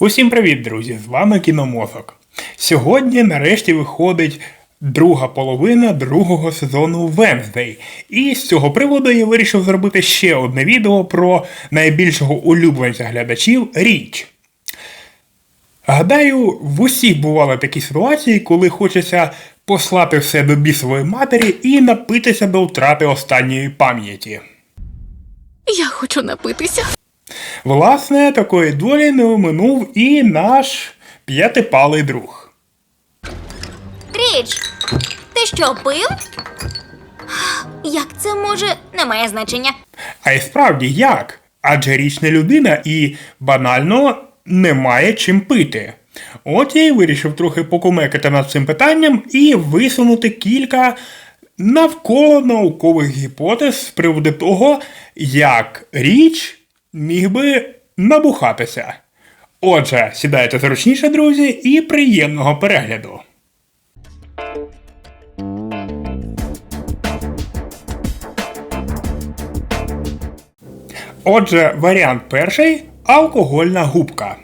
Усім привіт, друзі! З вами Кіномозок. Сьогодні нарешті виходить друга половина другого сезону Венздей. І з цього приводу я вирішив зробити ще одне відео про найбільшого улюбленця глядачів Річ. Гадаю, в усіх бували такі ситуації, коли хочеться послати все до бісової матері і напитися до втрати останньої пам'яті. Я хочу напитися. Власне, такої долі не оминув і наш п'ятипалий друг. Річ, ти що пив? Як це може не має значення? А й справді як? Адже річ не людина і банально немає чим пити. От я й вирішив трохи покумекати над цим питанням і висунути кілька навколо наукових гіпотез з приводу того, як річ міг би набухатися. Отже, сідайте зручніше, друзі, і приємного перегляду. Отже, варіант перший алкогольна губка.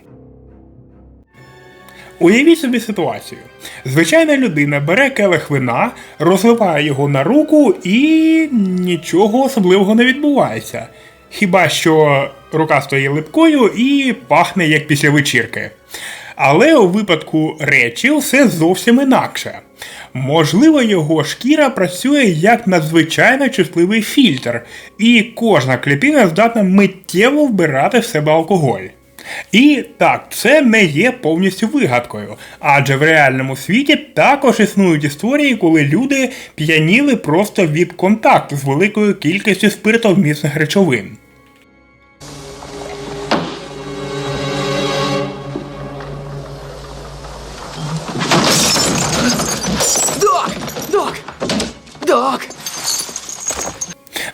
Уявіть собі ситуацію. Звичайна людина бере келих вина, розливає його на руку і нічого особливого не відбувається. Хіба що рука стає липкою і пахне як після вечірки. Але у випадку речі все зовсім інакше. Можливо, його шкіра працює як надзвичайно чутливий фільтр, і кожна клітина здатна миттєво вбирати в себе алкоголь. І так, це не є повністю вигадкою, адже в реальному світі також існують історії, коли люди п'яніли просто від контакту з великою кількістю спиртовмісних речовин.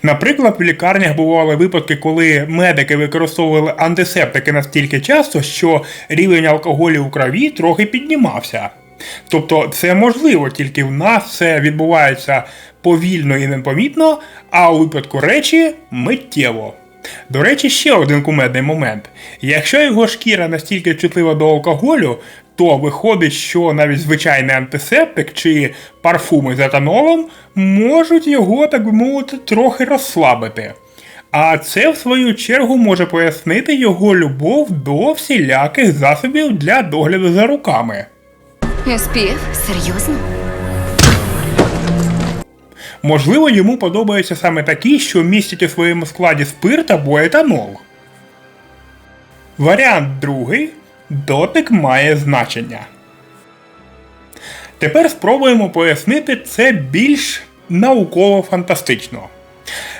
Наприклад, в лікарнях бували випадки, коли медики використовували антисептики настільки часто, що рівень алкоголю у крові трохи піднімався. Тобто це можливо, тільки в нас це відбувається повільно і непомітно, а у випадку речі миттєво. До речі, ще один кумедний момент. Якщо його шкіра настільки чутлива до алкоголю, то виходить, що навіть звичайний антисептик чи парфуми з етанолом можуть його, так би мовити, трохи розслабити. А це, в свою чергу, може пояснити його любов до всіляких засобів для догляду за руками. SPF? Серйозно? Можливо, йому подобаються саме такі, що містять у своєму складі спирт або етанол. Варіант другий дотик має значення. Тепер спробуємо пояснити це більш науково-фантастично.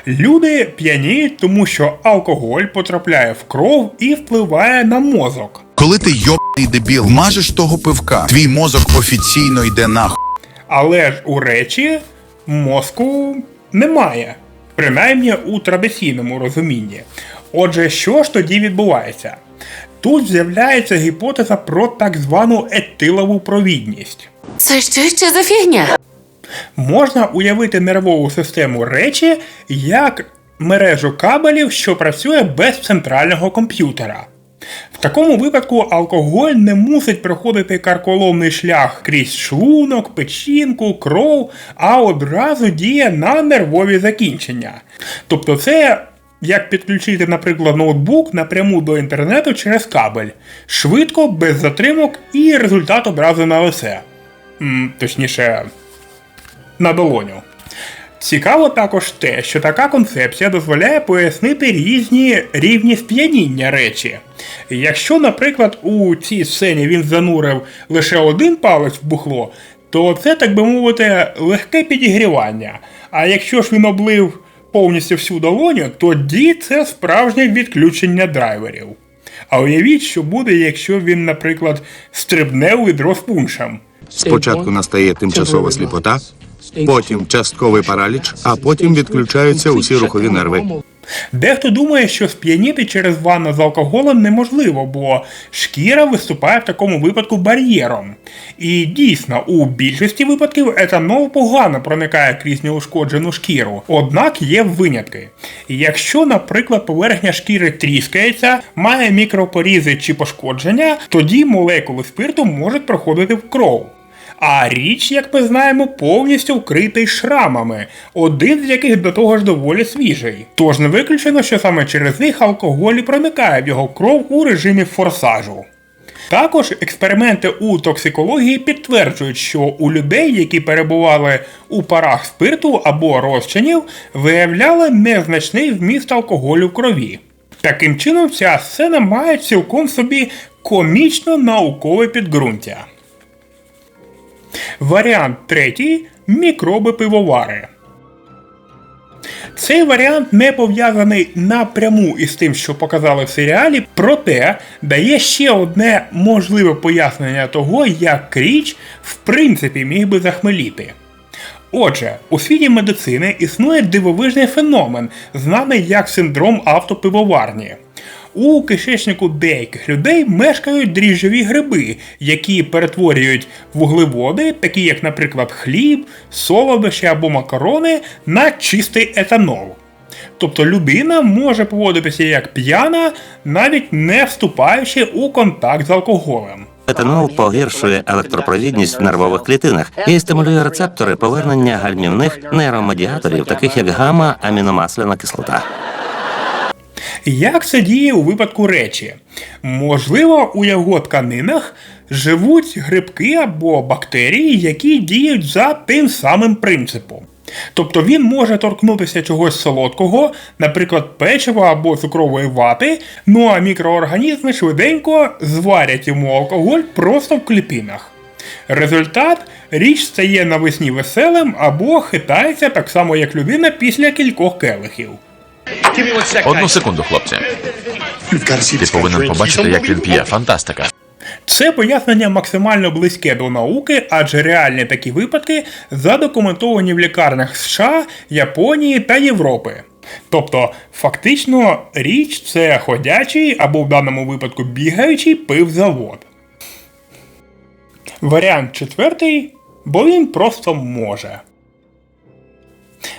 Люди п'яніють, тому що алкоголь потрапляє в кров і впливає на мозок. Коли ти йобаний дебіл, мажеш того пивка, твій мозок офіційно йде нахуй. Але ж у речі мозку немає, принаймні у традиційному розумінні. Отже, що ж тоді відбувається? Тут з'являється гіпотеза про так звану етилову провідність. Це що ще за фігня? Можна уявити нервову систему речі як мережу кабелів, що працює без центрального комп'ютера. В такому випадку алкоголь не мусить проходити карколомний шлях крізь шлунок, печінку, кров, а одразу діє на нервові закінчення. Тобто це як підключити, наприклад, ноутбук напряму до інтернету через кабель. Швидко, без затримок і результат одразу на лице. М, точніше, на долоню. Цікаво також те, що така концепція дозволяє пояснити різні рівні сп'яніння речі. Якщо, наприклад, у цій сцені він занурив лише один палець в бухло, то це, так би мовити, легке підігрівання. А якщо ж він облив повністю всю долоню, тоді це справжнє відключення драйверів. А уявіть, що буде, якщо він, наприклад, стрибне у відро з пуншем. Спочатку настає тимчасова сліпота, потім частковий параліч, а потім відключаються усі рухові нерви. Дехто думає, що сп'яніти через ванну з алкоголем неможливо, бо шкіра виступає в такому випадку бар'єром. І дійсно, у більшості випадків етанол погано проникає крізь неушкоджену шкіру, однак є винятки. Якщо, наприклад, поверхня шкіри тріскається, має мікропорізи чи пошкодження, тоді молекули спирту можуть проходити в кров. А річ, як ми знаємо, повністю вкритий шрамами, один з яких до того ж доволі свіжий. Тож не виключено, що саме через них алкоголь і проникає в його кров у режимі форсажу. Також експерименти у токсикології підтверджують, що у людей, які перебували у парах спирту або розчинів, виявляли незначний вміст алкоголю в крові. Таким чином, ця сцена має цілком собі комічно наукове підґрунтя. Варіант третій мікроби пивовари. Цей варіант не пов'язаний напряму із тим, що показали в серіалі, проте дає ще одне можливе пояснення того, як річ в принципі міг би захмеліти. Отже, у світі медицини існує дивовижний феномен, знаний як синдром автопивоварні. У кишечнику деяких людей мешкають дріжджові гриби, які перетворюють вуглеводи, такі як, наприклад, хліб, солодощі або макарони, на чистий етанол. Тобто людина може поводитися як п'яна, навіть не вступаючи у контакт з алкоголем. Етанол погіршує електропровідність в нервових клітинах і стимулює рецептори повернення гальмівних нейромедіаторів, таких як гамма аміномасляна кислота. Як це діє у випадку речі? Можливо, у його тканинах живуть грибки або бактерії, які діють за тим самим принципом. Тобто він може торкнутися чогось солодкого, наприклад, печива або цукрової вати, ну а мікроорганізми швиденько зварять йому алкоголь просто в клітинах. Результат річ стає навесні веселим або хитається так само, як людина після кількох келихів. Одну секунду, хлопці. Ти повинен побачити, як він п'є. Фантастика. Це пояснення максимально близьке до науки, адже реальні такі випадки задокументовані в лікарнях США, Японії та Європи. Тобто, фактично, річ це ходячий або в даному випадку бігаючий пивзавод. Варіант четвертий, бо він просто може.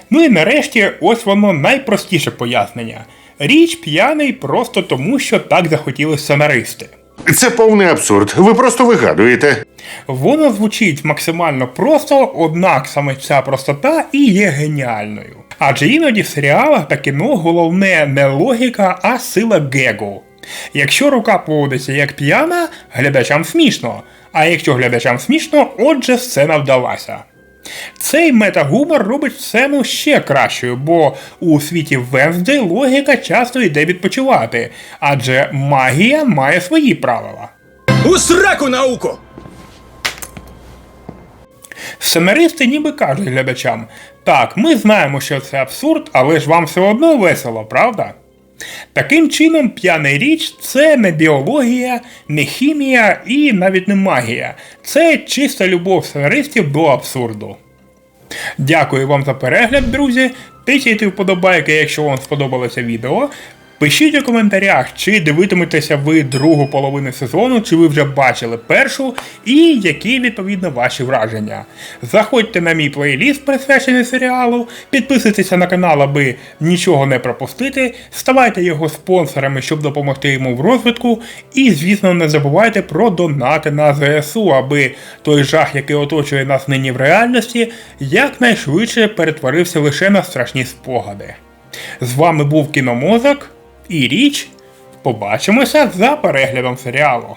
Ну і нарешті, ось воно найпростіше пояснення. Річ п'яний просто тому, що так захотіли сценаристи. Це повний абсурд. Ви просто вигадуєте. Воно звучить максимально просто, однак саме ця простота і є геніальною. Адже іноді в серіалах та кіно головне не логіка, а сила гегу. Якщо рука поводиться як п'яна, глядачам смішно. А якщо глядачам смішно, отже сцена вдалася. Цей метагумор робить сцену ще кращою, бо у світі Венсдей логіка часто йде відпочивати, адже магія має свої правила. У сраку науку! Сценаристи ніби кажуть глядачам: так, ми знаємо, що це абсурд, але ж вам все одно весело, правда? Таким чином, п'яний річ це не біологія, не хімія і навіть не магія. Це чиста любов сценаристів до абсурду. Дякую вам за перегляд, друзі. Тисяйте вподобайки, якщо вам сподобалося відео. Пишіть у коментарях, чи дивитиметеся ви другу половину сезону, чи ви вже бачили першу, і які відповідно ваші враження. Заходьте на мій плейліст, присвячений серіалу, підписуйтеся на канал, аби нічого не пропустити, ставайте його спонсорами, щоб допомогти йому в розвитку. І, звісно, не забувайте про донати на ЗСУ, аби той жах, який оточує нас нині в реальності, якнайшвидше перетворився лише на страшні спогади. З вами був Кіномозок і річ. Побачимося за переглядом серіалу.